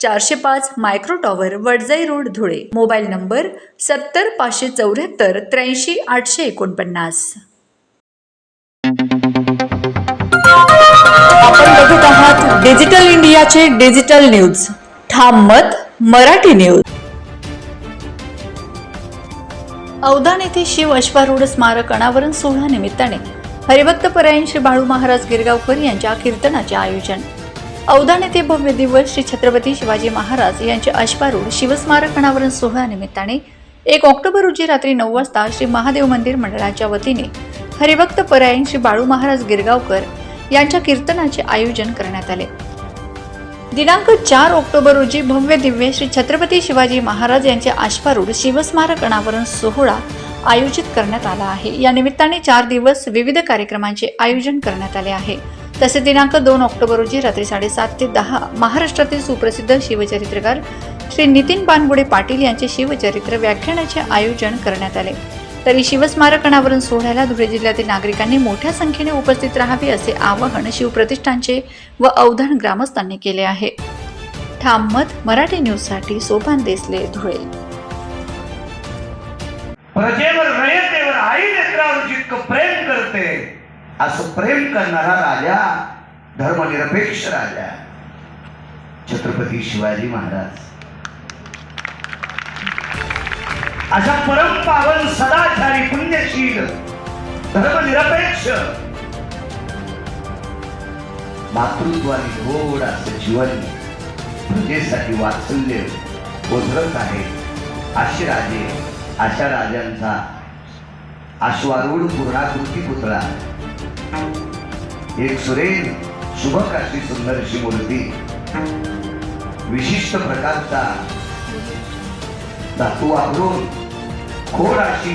चारशे पाच micro tower Wadjai road Dhule. Mobile number सत्तर पाचशे चौऱ्याहत्तर त्र्याऐंशी आठशे एकोणपन्नास. आपण बघत आहात डिजिटल इंडियाचे डिजिटल न्यूज. ठाम मत मराठी न्यूज. अवधान येथे शिव अश्वारूढ स्मारक अनावरण सोहळा निमित्ताने. हरिभक्त परायण श्री बाळू महाराज गिरगावकर यांच्या कीर्तनाचे आयोजन. अवधान येथे भव्य दिवस श्री छत्रपती शिवाजी महाराज यांचे अश्वारूढ शिवस्मारक अनावरण सोहळा निमित्ताने एक ऑक्टोबर रोजी रात्री नऊ वाजता श्री महादेव मंदिर मंडळाच्या वतीने हरिभक्त परायण श्री बाळू महाराज गिरगावकर यांच्या कीर्तनाचे आयोजन करण्यात आले. दिनांक चार ऑक्टोबर रोजी भव्य दिव्य श्री छत्रपती शिवाजी महाराज यांचे अश्वारूढ शिवस्मारक अनावरण सोहळा आयोजित करण्यात आला आहे. या निमित्ताने चार दिवस विविध कार्यक्रमांचे आयोजन करण्यात आले आहे. तसे दिनांक दोन ऑक्टोबर रोजी रात्री साडेसात ते दहा महाराष्ट्रातील सुप्रसिद्ध शिवचरित्रकार श्री नितीन पानगुडे पाटील यांचे शिवचरित्र व्याख्यानाचे आयोजन करण्यात आले. तरी शिवस्मारक अनावरण सोहळ्याला धुळे जिल्ह्यातील नागरिकांनी मोठ्या संख्येने उपस्थित राहावे असे आवाहन शिवप्रतिष्ठानचे व अवधान ग्रामस्थांनी केले आहे. ठाम मत मराठी न्यूजसाठी सोपान देसले धुळे. प्रजेवर रयतेवर आई प्रेम करते असं प्रेम करणारा राजा धर्मनिरपेक्ष राजा. छत्रपती शिवाजी महाराज. अशा परम पावन सदाचारी पुण्यशील धर्मनिरपेक्ष मातृत्वाने गोड असं जीवन प्रजेसाठी वात्सल्य ओझरत आहे असे राजे अशा राजांचा अश्वारूढ पूर्णाकृती पुतळा एक सुरेल शुभक अशी सुंदरशी मूर्ती. विशिष्ट प्रकारचा धातू वापरून खोड अशी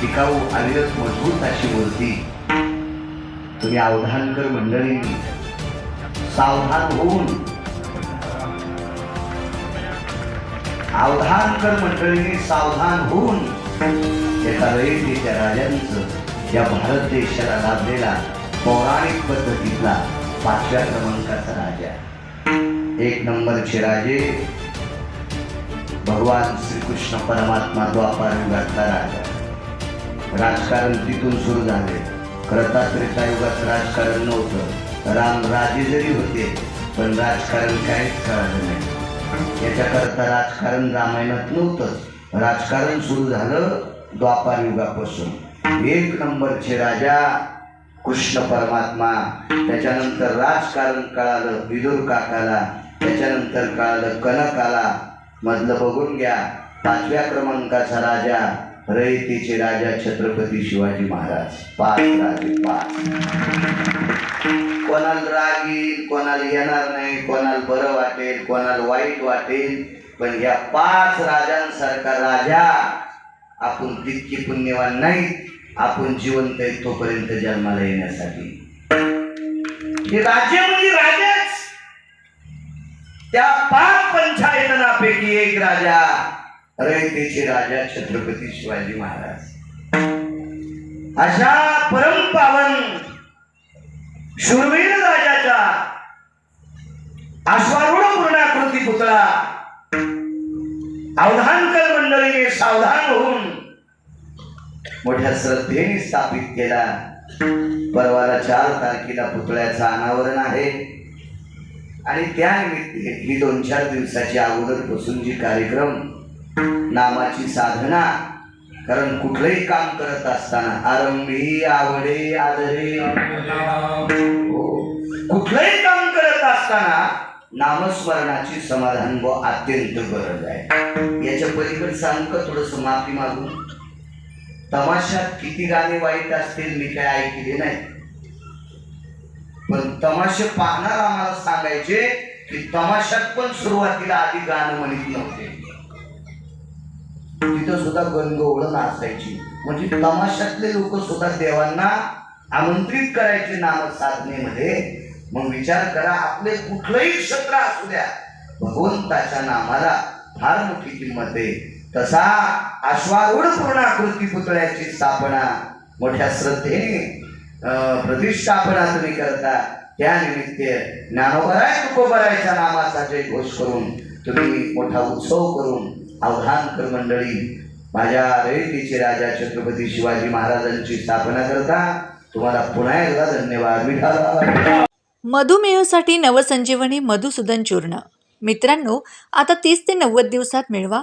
टिकाऊ अविरत मजबूत अशी मूर्ती. तुम्ही अवधानकर मंडळींनी सावधान होऊन. अवधानकर मंडळींनी सावधान होऊन. एका रयतेच्या राजांचं या भारत देशाला लाभलेला पौराणिक पद्धतीतला पाचव्या क्रमांकाचा राजा एक नंबरचे राजे भगवान श्रीकृष्ण परमात्मा द्वापार युगातला राजा राजकारण तिथून सुरू झाले. खरं त्रेता युगात राजकारण नव्हतं. राम राजे जरी होते पण राजकारण काहीच कळालं नाही. याच्याकरता राजकारण रामायणात नव्हतं. राजकारण सुरू झालं द्वापार युगापासून. एक नंबरचे राजा कृष्ण परमात्मा त्याच्यानंतर राजकारण कळालं विदुर काकाला त्याच्यानंतर कळालं कनकाला. मधलं बघून घ्या पाचव्या क्रमांकाचा राजा रयतीचे राजा छत्रपती शिवाजी महाराज. पाच राजे पाच. कोणाला राग येईल कोणाला येणार नाही कोणाला बरं वाटेल कोणाला वाईट वाटेल पण या पाच राजांसारखा राजा आपण तितकी पुण्यवान नाही आपण जिवंत आहे तोपर्यंत जन्माला येण्यासाठी. हे राज्य म्हणजे राजाच. त्या पाच पंचायतनापैकी एक राजा रयतेचे राजा छत्रपती शिवाजी महाराज. अशा परम पावन शूरवीर राजाचा अश्वारूढ पूर्णाकृती पुतळा अवधानकर मंडळीने सावधान होऊन मोठ्या श्रद्धेने स्थापित केला. परवाला चार तारखेला पुतळ्याचं अनावरण आहे. आणि त्या ही दोन चार दिवसाची अगोदरपासून जी कार्यक्रम नामाची साधना. कारण कुठलंही काम करत असताना आरंभी आवडे आदरे. हो. कुठलंही काम करत असताना नामस्मरणाची समाधान व अत्यंत गरज आहे. याच्या पलीकडे सांग का थोडस माफी मागून तमाशात किती गाणी वाईट असतील मी काय ऐकले नाही. पण तमाशे पाहणार आम्हाला सांगायचे की तमाशात पण सुरुवातीला आधी गाणं म्हणत नव्हते. तिथं सुद्धा गणगवळण असायची म्हणजे तमाशातले लोक सुद्धा देवांना आमंत्रित करायचे नाम साधनेमध्ये. मग विचार करा आपले कुठलंही क्षेत्र असू द्या भगवंताच्या नामाला फार मोठी किंमत आहे. तसा अश्वारूढ पूर्णाकृती पुतळ्याची स्थापना मोठ्या श्रद्धेने प्रतिष्ठापना तुम्ही करता. त्यानिमित्त ज्ञानोबराय तुकोबरायच्या नामाचा जय घोष करून तुम्ही मोठा उत्सव करून अवधानकर मंडळी. माझ्या रयतीचे राजा छत्रपती शिवाजी महाराजांची स्थापना करता. तुम्हाला पुन्हा एकदा धन्यवाद विठाला मधुमेहासाठी नवसंजीवनी मधुसूदन चूर्ण. मित्रांनो आता तीस ते नव्वद दिवसात मिळवा.